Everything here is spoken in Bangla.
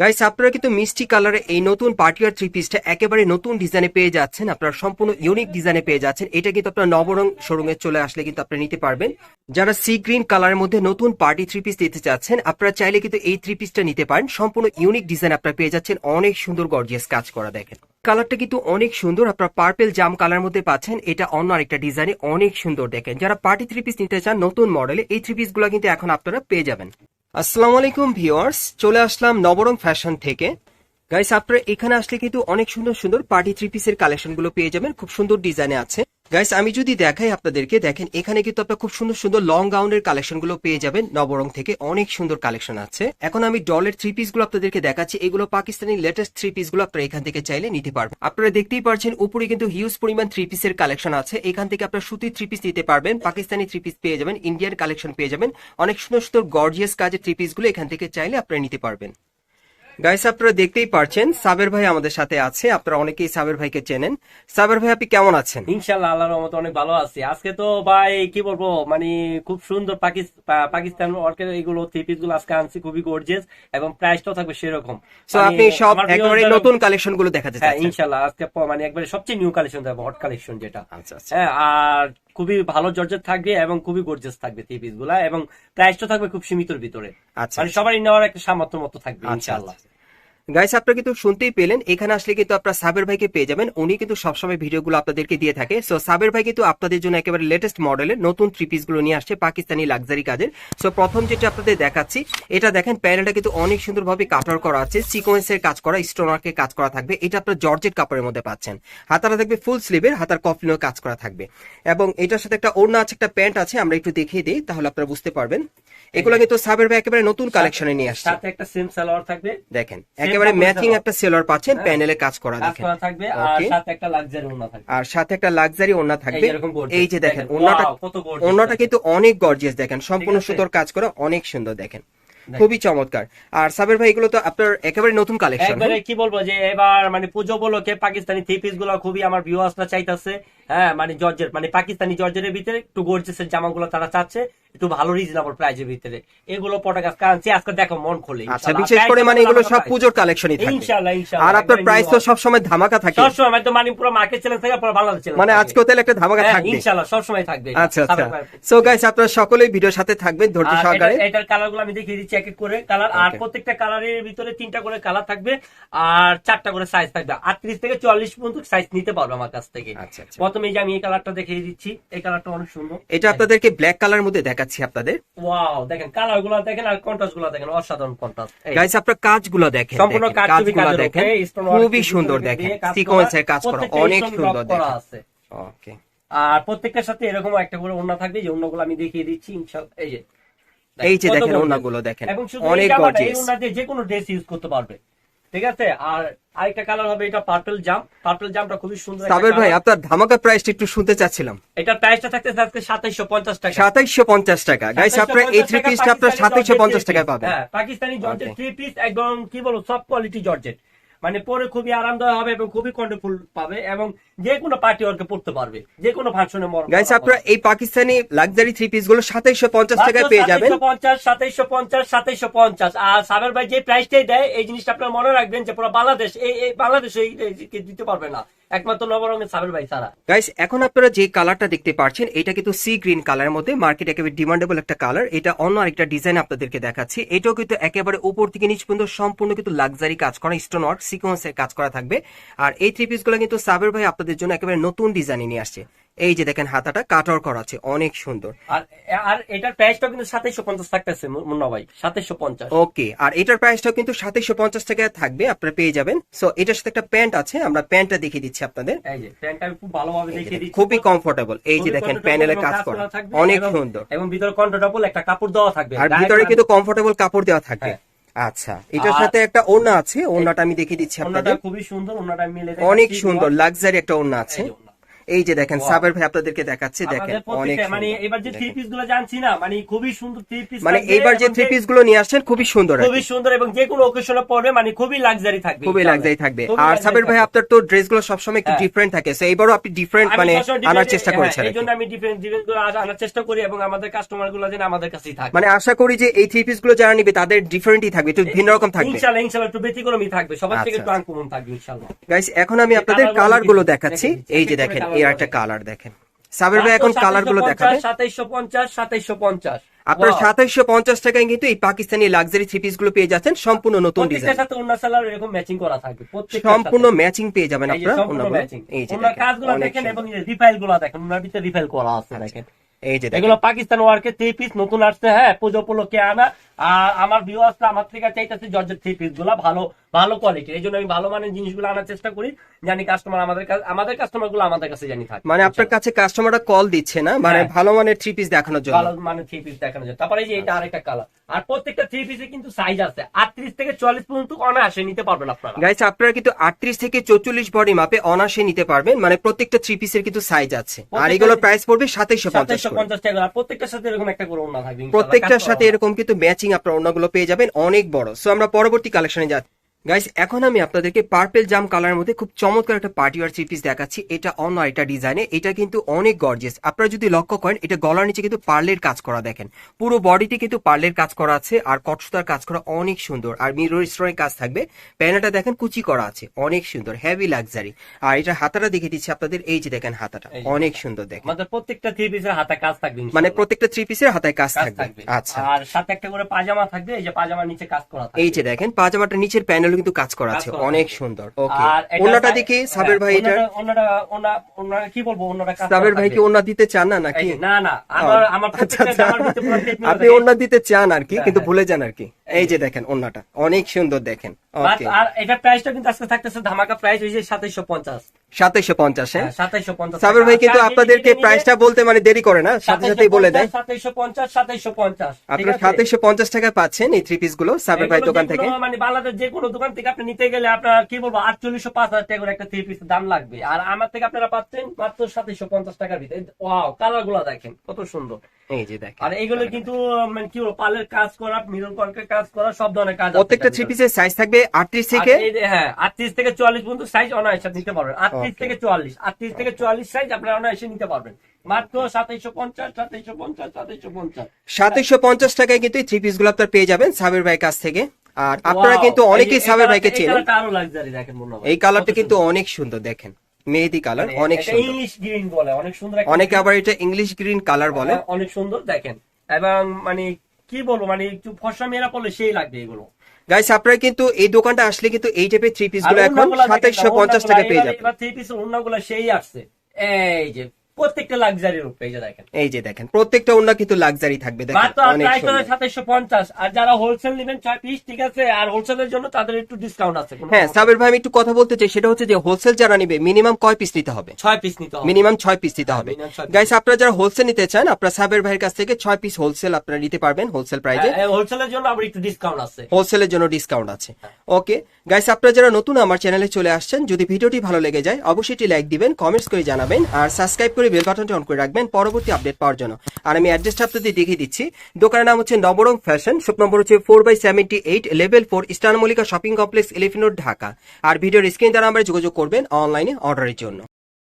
গাইস আপনারা কিন্তু মিষ্টি কালারে এই নতুন পার্টিয়ার থ্রি পিসটা একেবারে নতুন ডিজাইনে পেয়ে যাচ্ছেন। আপনারা সম্পূর্ণ ইউনিক ডিজাইনে পেয়ে যাচ্ছেন। এটা কিন্তু আপনার নবরং শোরুমে চলে আসলে কিন্তু আপনারা নিতে পারবেন। যারা সি গ্রিন কালারের মধ্যে নতুন পার্টি থ্রি পিস দিতে চাচ্ছেন, আপনারা চাইলে কিন্তু এই থ্রি পিসটা নিতে পারেন। সম্পূর্ণ ইউনিক ডিজাইন আপনারা পেয়ে যাচ্ছেন। অনেক সুন্দর গর্জিয়াস কাজ করা দেখেন। কালারটা কিন্তু অনেক সুন্দর। আপনারা পার্পেল জাম কালার মধ্যে পাচ্ছেন। এটা অন্য আরেকটা ডিজাইনে অনেক সুন্দর দেখেন। যারা পার্টি থ্রি পিস নিতে চান, নতুন মডেলে এই থ্রি পিসগুলো কিন্তু এখন আপনারা পেয়ে যাবেন। আসসালামু আলাইকুম ভিওয়ার্স চলে আসলাম নবরং ফ্যাশন থেকে। গাইস, আপনারা এখানে আসলে কিন্তু অনেক সুন্দর সুন্দর পার্টি থ্রি পিসের কালেকশনগুলো পেয়ে যাবেন। খুব সুন্দর ডিজাইনে আছে। গাইস আমি যদি দেখাই আপনাদেরকে, দেখেন, এখানে কিন্তু আপনারা খুব সুন্দর সুন্দর লং গাউনের কালেকশনগুলো পেয়ে যাবেন। নবরং থেকে অনেক সুন্দর কালেকশন আছে। এখন আমি ডলের থ্রি পিসগুলো আপনাদেরকে দেখাচ্ছি। এগুলো পাকিস্তানি লেটেস্ট থ্রি পিসগুলো আপনারা এখান থেকে চাইলে নিতে পারবেন। আপনারা দেখতেই পারছেন, উপরে কিন্তু হিউজ পরিমাণ থ্রি পিসের কালেকশন আছে। এখান থেকে আপনারা সুতির থ্রি পিস নিতে পারবেন। পাকিস্তানি থ্রি পিস পেয়ে যাবেন। ইন্ডিয়ান কালেকশন পেয়ে যাবেন। অনেক সুন্দর সুন্দর গর্জিয়াস কাজের থ্রি পিসগুলো এখান থেকে চাইলে আপনারা নিতে পারবেন। গাইস আপনারা দেখতেই পারছেন সাবের ভাই আমাদের সাথে আছে। আপনারা অনেকেই সাবের ভাইকে চেনেন। সাবের ভাই আপনি কেমন আছেন? ইনশাল্লাহ আল্লাহর রহমতে অনেক ভালো আছি। আজকে তো ভাই কি বলব মানে খুব সুন্দর পাকিস- পাকিস্তান ওয়ার্কের এগুলো থ্রি পিসগুলো আজকে আনছি খুবই গর্জিয়াস এবং প্রাইসটাও থাকবে সেরকম। সো মানে আপনি সব একেবারে নতুন কালেকশনগুলো দেখাতে হ্যাঁ চাচ্ছেন। ইনশাল্লাহ আজকে মানে একবারে সবচেয়ে নিউ কালেকশন দেবো হট কালেকশন যেটা। আচ্ছা আচ্ছা। হ্যাঁ আর খুবই ভালো জর্জেট থাকবে এবং খুবই গর্জেস থাকবে থ্রি পিসগুলা এবং প্রাইসটা থাকবে খুব সীমিতর ভিতরে। সবাই মানে সবারই নেওয়ার একটা সামর্থ্য মতো থাকবে আচ্ছা, ইনশাল্লাহ গাইস আপনারা কিন্তু শুনতেই পেলেন এখানে আসলে কিন্তু আপনারা সাবের ভাইকে পেয়ে যাবেন। উনি কিন্তু সবসময় ভিডিওগুলো আপনাদেরকে দিয়ে থাকে। সো সাবের ভাই কিন্তু আপনাদের জন্য একেবারে লেটেস্ট মডেলের নতুন থ্রি পিসগুলো নিয়ে আসছে পাকিস্তানি লাক্সারি কাজের। সো প্রথম যেটা আপনাদের দেখাচ্ছি এটা দেখেন প্যানেলটা কিন্তু অনেক সুন্দরভাবে কাটার করা আছে। সিকোয়েন্সের কাজ করা স্টোনারকে কাজ করা থাকবে। এটা আপনার জর্জেট কাপড়ের মধ্যে পাচ্ছেন। হাতারা থাকবে ফুল স্লিভের হাতার কফলিনও কাজ করা থাকবে। এবং এটার সাথে একটা ওড়না আছে একটা প্যান্ট আছে আমরা একটু দেখিয়ে দিই তাহলে আপনারা বুঝতে পারবেন। এগুলো কিন্তু সাবের ভাই একেবারে নতুন কালেকশনে নিয়ে আসছে। সাথে একটা সেম সালোয়ার থাকবে। দেখেন একেবারে ম্যাচিং একটা সেলর পাচ্ছেন। প্যানেলে কাজ করা দেখেন। থাকবে আর সাথে একটা লাক্সারি থাকবে। আর সাথে একটা লাক্সারি থাকবে। এই যে দেখেন কিন্তু অনেক গর্জিয়াস দেখেন সম্পূর্ণ সুতোর কাজ করা অনেক সুন্দর দেখেন। খুবই চমৎকার। আর সাবের ভাই এগুলো তো আপনার একেবারে নতুন কালেকশন একবারে কি বলব যে এবার মানে পুজো উপলক্ষে পাকিস্তানি থ্রি পিসগুলো খুবই আমার ভিউয়ার্সরা চাইতেছে। হ্যাঁ মানে জর্জের মানে পাকিস্তানি জর্জের ভিতরে একটু গর্জেসের জামাগুলো তারা চাচ্ছে। একটু ভালো রিজনেবল প্রাইজের ভিতরে। এগুলো পটাকা কারণছি আজকে দেখো মন খোলে। আচ্ছা বিশেষ করে মানে এগুলো সব পুজোর কালেকশনই থাকবে ইনশাআল্লাহ ইনশাআল্লাহ আর আপনার প্রাইস তো সবসময় ধামাকা থাকে। সবসময় মানে তো মানে পুরো মার্কেট চ্যালেঞ্জ থাকে পুরো বাংলাদেশ চ্যালেঞ্জ মানে আজকেও তাহলে একটা ধামাকা থাকবে। ইনশাআল্লাহ সবসময় থাকবে। আচ্ছা আচ্ছা। সো গাইস আপনারা সকলেই ভিডিওর সাথে থাকবেন ধৈর্য সহকারে। এটার কালারগুলো আমি দেখিয়ে দিচ্ছি এক এক করে কালার আর প্রত্যেকটা কালারের ভিতরে তিনটা করে কালার থাকবে। আর চারটা করে সাইজ থাকবে। আটত্রিশ থেকে চুয়াল্লিশ পর্যন্ত সাইজ নিতে পারবে আমার কাছ থেকে। আচ্ছা, আচ্ছা। প্রথমে যে আমি এই কালারটা দেখিয়ে দিচ্ছি এই কালারটা অনেক সুন্দর। এটা আপনাদেরকে ব্ল্যাক কালার মধ্যে দেখাচ্ছি আপনাদের। ওয়াও দেখেন কালারগুলো দেখেন আর কন্ট্রাস্টগুলো দেখেন অসাধারণ কন্ট্রাস্ট গাইস আপনার কাজগুলো দেখেন সম্পূর্ণ দেখেন, কাজ ছবি কাজগুলো দেখেন। উপরে, stone work খুবই সুন্দর দেখেন। কাজ করা, সিকোয়েন্সের কাজ করা অনেক সুন্দর দেখেন। ওকে আর প্রত্যেকটার সাথে এরকম একটা করে ওড়না থাকবে যে ওড়নাগুলো আমি দেখিয়ে দিচ্ছি ইনশাআল্লাহ এই যে। এই যে দেখেন। ওড়নাগুলো দেখেন। অনেক গর্জিয়াস ওড়না যে কোনো ড্রেস ইউজ করতে পারবে। ঠিক আছে? আর আরেকটা কালার হবে এটা পার্পল জাম পার্পল জামটা খুবই সুন্দর সাবের ভাই আপনার ধামাকা প্রাইসটা একটু শুনতে চাচ্ছিলাম। এটার প্রাইসটা থাকতে আজকে সাতাইশো পঞ্চাশ টাকা। সাতাইশশো পঞ্চাশ টাকা। গাইস আপনারা এই থ্রি পিসটা আপনার সাতাইশশো পঞ্চাশ টাকায় পাবেন। হ্যাঁ পাকিস্তানি জর্জেট থ্রি পিস একদম কি বলব সব কোয়ালিটি জর্জেট। মানে পরে খুবই আরামদায়ক হবে এবং খুবই কন্ট্রোল পাবে এবং যে কোনো পার্টি ওয়ার্কে পড়তে পারবে। যে কোনো ফাংশনে মর গাইস আপনারা এই পাকিস্তানি লাক্সারি থ্রি পিসগুলো সাতাইশশো পঞ্চাশ টাকায় পেয়ে যাবেন। পঞ্চাশ সাতাইশো পঞ্চাশ সাতাইশো পঞ্চাশ। আর সাবের ভাই যে প্রাইসটাই দেয় এই জিনিসটা আপনারা মনে রাখবেন যে পুরো বাংলাদেশ এই বাংলাদেশ এই দিতে পারবে না। একমাত্র নবরঙের সাবের ভাই, সারা। গাইস এখন আপনারা যে কালারটা দেখতে পাচ্ছেন এটা কিন্তু সি গ্রিন কালারের মধ্যে মার্কেট একেবারে ডিমান্ডেবল একটা কালার এটা অন্য আরেকটা ডিজাইন আপনাদেরকে দেখাচ্ছি। এটাও কিন্তু একেবারে উপর থেকে নিচ পর্যন্ত সম্পূর্ণ কিন্তু লাক্সারি কাজ করা স্টোন ওয়ার্ক সিকোয়েন্সের কাজ করা থাকবে। আর এই থ্রি পিসগুলো কিন্তু সাবের ভাই আপনাদের জন্য একেবারে নতুন ডিজাইনে নিয়ে আসছে। এই যে দেখেন হাতাটা কাটার করা আছে অনেক সুন্দর। আর আর এটার প্রাইসটাও কিন্তু সাতাইশো পঞ্চাশ থাকতেছে মুন্না ভাই সাতাইশো পঞ্চাশ। ওকে আর এটার প্রাইসটাও কিন্তু সাতাইশশো পঞ্চাশ টাকা থাকবে আপনারা পেয়ে যাবেন। সো এটার সাথে একটা প্যান্ট আছে আমরা প্যান্টটা দেখিয়ে দিচ্ছি আপনাদের। এই যে প্যান্টটা খুব ভালোভাবে দেখিয়ে দিচ্ছি। খুবই কমফোর্টেবল এই যে দেখেন প্যানেলে কাজ করা। অনেক সুন্দর। এবং ভিতরে কন্ট্রোল একটা কাপড় দেওয়া থাকবে। আর ভিতরে কিন্তু কমফোর্টেবল কাপড় দেওয়া থাকবে। হ্যাঁ। আচ্ছা এটার সাথে একটা ওড়না আছে ওড়নাটা আমি দেখিয়ে দিচ্ছি আপনাদের। খুবই সুন্দর ওড়নাটা মিলে অনেক সুন্দর লাক্সারি একটা ওড়না আছে। এই যে দেখেন. সাবের ভাই আপনাদেরকে দেখাচ্ছে দেখেন অনেক মানে এবার যে থ্রি পিসগুলো জানছি না মানে খুবই সুন্দর থ্রি পিস মানে এইবার যে থ্রি পিসগুলো নিয়ে আসছেন খুবই সুন্দর খুবই সুন্দর এবং যে কোনো অকেশনে পড়বে মানে খুবই লাক্সারি থাকবে খুবই লাক্সারি থাকবে। আর সাবের ভাই। আপনার তো ড্রেসগুলো সবসময় একটু হ্যাঁ। ডিফারেন্ট থাকে তো এইবারও আপনি ডিফারেন্ট মানে আনার চেষ্টা হ্যাঁ, করেছেন আর এই জন্য আমি ডিফারেন্ট ডিফারেন্টগুলো আনার চেষ্টা করি এবং আমাদের কাস্টমারগুলো যেন আমাদের কাছেই থাকে। মানে আশা করি যে এই থ্রি পিসগুলো যারা নিবে তাদের ডিফারেন্টই থাকবে একটু ভিন্ন রকম থাকবে। ইনশাআল্লাহ ইনশাআল্লাহ একটু ব্যতিক্রমী থাকবে সবার থেকে আচ্ছা, একটু আচ্ছা। আনকমন থাকবে ইনশাআল্লাহ গাইস এখন আমি আপনাদের কালারগুলো দেখাচ্ছি। এই যে দেখেন এর একটা কালার দেখেন। সাবের ভাই এখন কালারগুলো দেখাবে। সাতাইশশো পঞ্চাশ সাতাইশশো পঞ্চাশ। আপনার সাতাইশশো পঞ্চাশ টাকায় কিন্তু এই পাকিস্তানি লাক্সারি থ্রি পিসগুলো পেয়ে যাচ্ছেন। সম্পূর্ণ নতুন ডিজাইন সাথে অন্য সালার এরকম ম্যাচিং করা থাকবে। সম্পূর্ণ ম্যাচিং পেয়ে যাবেন আপনারা। ম্যাচিং এই যে কাজগুলো দেখেন এবং। রিফাইলগুলো দেখেন ওনার ভিতরে রিফাইল করা আছে দেখেন। এই যে এগুলো পাকিস্তান ওয়ার্কে থ্রি পিস নতুন আসছে হ্যাঁ পুজো উপলক্ষে আনা। আর আমার ভিউয়ার্সরা আমার থেকে চাইতেছে জর্জের থ্রি পিসগুলা ভালো ভালো কোয়ালিটি এই জন্য আমি ভালো মানের জিনিসগুলো আনার চেষ্টা করি জানি কাস্টমার আমাদের কাছে আমাদের কাস্টমারগুলো আমাদের কাছে জানি থাকে। মানে আপনার কাছে কাস্টমাররা কল দিচ্ছে না? মানে হ্যাঁ। ভালো মানের থ্রি পিস দেখানোর জন্য? ভালো মানে থ্রি পিস দেখানো যায় তারপরে এই যে এটা আরেকটা কালার আর প্রত্যেকটা থ্রি পিসে কিন্তু সাইজ আছে। আটত্রিশ থেকে চল্লিশ পর্যন্ত অনায়াসে নিতে পারবেন আপনারা। গাইস আপনারা কিন্তু আটত্রিশ থেকে চৌচল্লিশ বডি মাপে অনাসে নিতে পারবেন। মানে প্রত্যেকটা থ্রি পিসের কিন্তু সাইজ আছে। আর প্রত্যেকটা- এগুলো প্রাইস পড়বে সাতাইশো পঞ্চাশ সাতাইশশো পঞ্চাশ টাকা আর প্রত্যেকটার সাথে এরকম একটা করে ওনা থাকবে প্রত্যেকটার সাথে এরকম কিন্তু ম্যাচিং আপনার অন্যগুলো পেয়ে যাবেন। অনেক বড়। সো আমরা পরবর্তী কালেকশনে যাচ্ছি। গাইস এখন আমি আপনাদেরকে পার্পেল জাম কালারের মধ্যে খুব চমৎকার একটা পার্টি ওয়ার থ্রি পিস দেখাচ্ছি। এটা অন্য এটা ডিজাইনে এটা কিন্তু অনেক গর্জিয়াস আপনারা যদি লক্ষ্য করেন এটা গলার নিচে কিন্তু পার্লের কাজ করা দেখেন। পুরো বডিতে কিন্তু পার্লের কাজ করা আছে আর কটসুতার কাজ করা অনেক সুন্দর। আর মিরর স্টোনের কাজ থাকবে। প্যানেটা দেখেন কুচি করা আছে। অনেক সুন্দর। হেভি লাক্সারি আর এটা হাতাটা দেখে দিচ্ছি আপনাদের। এই যে দেখেন হাতাটা। অনেক সুন্দর দেখেন। আমাদের প্রত্যেকটা থ্রি পিসের হাতে কাজ থাকবে মানে প্রত্যেকটা থ্রি পিসের হাতায় কাজ থাকবে। আচ্ছা। আর সাথে একটা করে পাজামা থাকবে। এই যে পাজামার নিচে কাজ করা থাকবে এই যে দেখেন পাজামাটা নিচের প্যানেলও কিন্তু কাজ করা আছে। অনেক সুন্দর। ওকে ওনাটা দেখি সাবের ভাই হ্যাঁ, এটা ওনাটা- ওনা- ওনা- কি বলব কাজ সাবের ভাই কি। ওনা দিতে চান না নাকি? না না আমার আমার আচ্ছা, আচ্ছা। আপনি। ওনা দিতে চান আর কি হ্যাঁ, কিন্তু হ্যাঁ। ভুলে যান আর কি। এই যে দেখেন ওনাটা অনেক সুন্দর দেখেন। আর এটা প্রাইসটা কিন্তু আজকে থাকতেছে ধামাকা প্রাইস হয়েছে সাতাইশশো পঞ্চাশ। সাতাইশো পঞ্চাশ হ্যাঁ? সাতাইশশো পঞ্চাশ সাবের ভাই কিন্তু আপনাদেরকে প্রাইসটা বলতে মানে দেরি করে না সাথে সাথেই বলে দেয়। সাতাইশশো পঞ্চাশ সাতাইশশো পঞ্চাশ আপনার সাতাইশো পঞ্চাশ টাকায় পাচ্ছেন এই থ্রি পিসগুলো সাবের ভাই দোকান থেকে। মানে বাংলাদেশ যে কোনো দোকান থেকে আপনি নিতে গেলে আপনার কি বলব আটচল্লিশশো পাঁচ হাজার টাকা করে একটা থ্রি পিস দাম লাগবে। আর আমার থেকে আপনারা পাচ্ছেন মাত্র সাতাইশশো পঞ্চাশ টাকার ভিতরে। ওয়াও কালারগুলা দেখেন কত সুন্দর। এই যে দেখেন আর এগুলো কিন্তু মানে কি বলব পালের কাজ করা মিরর কর্কের কাজ করা সব ধরনের কাজ প্রত্যেকটা থ্রি পিসের সাইজ থাকবে আটত্রিশ থেকে? হ্যাঁ আটত্রিশ থেকে চুয়াল্লিশ পর্যন্ত সাইজ অনায়াসে নিতে পারবেন। আটত্রিশ Okay. থেকে চুয়াল্লিশ আটত্রিশ থেকে চুয়াল্লিশ সাইজ আপনারা অনায়াসে নিতে পারবেন। মাত্র সাতাইশো পঞ্চাশ সাতাইশো পঞ্চাশ সাতাইশো পঞ্চাশ। সাতাইশো পঞ্চাশ টাকায় কিন্তু থ্রি পিসগুলো আপনার পেয়ে যাবেন সাবের ভাই কাছ থেকে। আর আপনারা কিন্তু অনেকেই সাবের ভাইকে চেনেন। দেখেন এই কালারটা কিন্তু অনেক সুন্দর দেখেন। মেহেদি কালার মানে অনেক সুন্দর। ইংলিশ গ্রিন বলে অনেক সুন্দর অনেকে আবার এটা ইংলিশ গ্রিন কালার বলে। হ্যাঁ, অনেক সুন্দর দেখেন। এবং মানে কি বলব মানে একটু ফসা মেয়েরা পড়লে সেই লাগবে এগুলো। গাইস আপনারা কিন্তু এই দোকানটা আসলে কিন্তু এই টাইপের থ্রি পিসগুলো এখন ওড়নাগুলা দেখেন না, সাতাইশো পঞ্চাশ টাকা পেয়ে যাবেন। থ্রি পিস অন্যগুলো সেই আসছে। এই যে প্রত্যেকটা লাক্সারি রূপ এই যে দেখেন। এই যে দেখেন প্রত্যেকটা ওনা কিন্তু লাক্সারি থাকবে দেখেন অনেক সুন্দর। আর যারা হোলসেল নেবেন ছয় পিস ঠিক আছে? আর হোলসেলের জন্য তাদের একটু ডিসকাউন্ট আছে হ্যাঁ সাবের ভাই আমি একটু কথা বলতে চাই সেটা হচ্ছে যে হোলসেল যারা নিবে মিনিমাম কয় পিস নিতে হবে? পিস নিতে হবে। মিনিমাম পিস নিতে হবে। গাইস আপনারা যারা হোলসেল নিতে চান আপনারা সাবের ভাইয়ের কাছ থেকে ছয় পিস হোলসেল আপনারা নিতে পারবেন হোলসেল প্রাইসে হোলসেলের জন্য আবার একটু ডিসকাউন্ট আছে। হোলসেলের জন্য ডিসকাউন্ট আছে। ওকে গাইস আপনারা যারা নতুন আমার চ্যানেলে চলে আসছেন যদি ভিডিওটি ভালো লেগে যায় অবশ্যই লাইক দিবেন কমেন্টস করে জানাবেন আর সাবস্ক্রাইব করে বেল বাটনটি অন করে রাখবেন, পরবর্তী আপডেট পাওয়ার জন্য। আর আমি অ্যাড্রেসটা আপনাদের দেখিয়ে দিচ্ছি। দোকানের নাম হচ্ছে নবরং ফ্যাশন শপ নম্বর হচ্ছে four by seventy eight level four eastern Mallika shopping complex এলিফিনোর Dhaka. আর ভিডিওর স্ক্রিন দ্বারা আমরা যোগাযোগ করবেন অনলাইনে অর্ডারের জন্য।